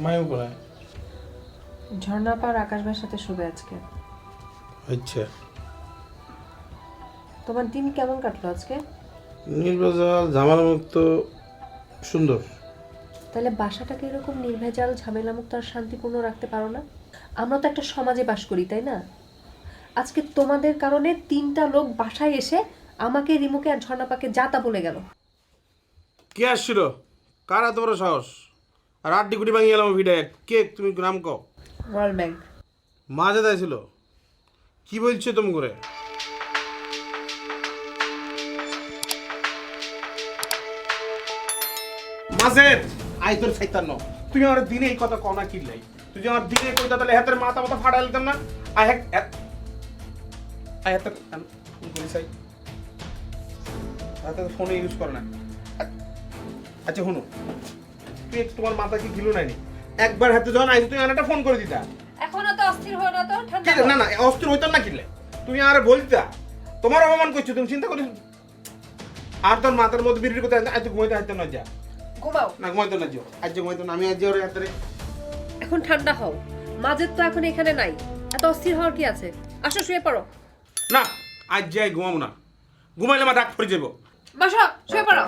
মাই উপরে। ঝর্ণা পার আকাশ ভাইয়ের সাথে শুবে আজকে। আচ্ছা। তোমার দিন কেমন কাটলো আজকে? নির্বাচন ঝামেলা মুক্ত সুন্দর। তাহলে বাসাটাকে এরকম নির্ভেজাল ঝামেলা মুক্ত আর শান্তিপূর্ণ রাখতে পারো না? আমরা তো একটা সমাজে বাস করি তাই না? আজকে তোমাদের কারণে তিনটা লোক বাসায় এসে আমাকে রিমুকে আর ঝর্ণাপাকে যা তা বলে গেল। কে আসছিল? কার বড় সাহস? আর আড্ডি গুটি ভাঙিয়ে গেলাম ভিডে। কে তুমি নাম কও? World bank. মাঝে তাই ছিল। কি বলছে তুমি করে? মাঝের আই তোর সাইতান্ন তুই আমার দিনে এই কথা কনা কিনলাই তুই আমার দিনে কইতা তাহলে হাতের মাথা মাথা ফাটাই দিতাম না? আই হ্যাক আই হাতের বলি সাই হাতে ফোনে ইউজ করে না। আচ্ছা শুনো। তুই তোমার মাথা কি গিলো নাইনি? একবার হাতে যখন আইস তুই আনাটা ফোন করে দিতা। এখনও তো অস্থির হয় না তো ঠান্ডা না না অস্থির হইতাম না কিনলে। তুমি আর বলতা তোমার অপমান করছ তুমি চিন্তা করিস আর তোর মাথার মধ্যে বিড়ির কথা আজ ঘুমাইতে হাইতে না যা। ঘুমাও। না ঘুমাইতে না যাও আজ ঘুমাইতে না আমি আজ ওর হাতে এখন ঠান্ডা হও। মাঝের তো এখন এখানে নাই। এত অস্থির হওয়ার কি আছে? আসো শুয়ে পড়ো। না আজ যাই ঘুমাবো না। ঘুমাইলে আমার ডাক পড়ে যাব বাসা শুয়ে পড়ো।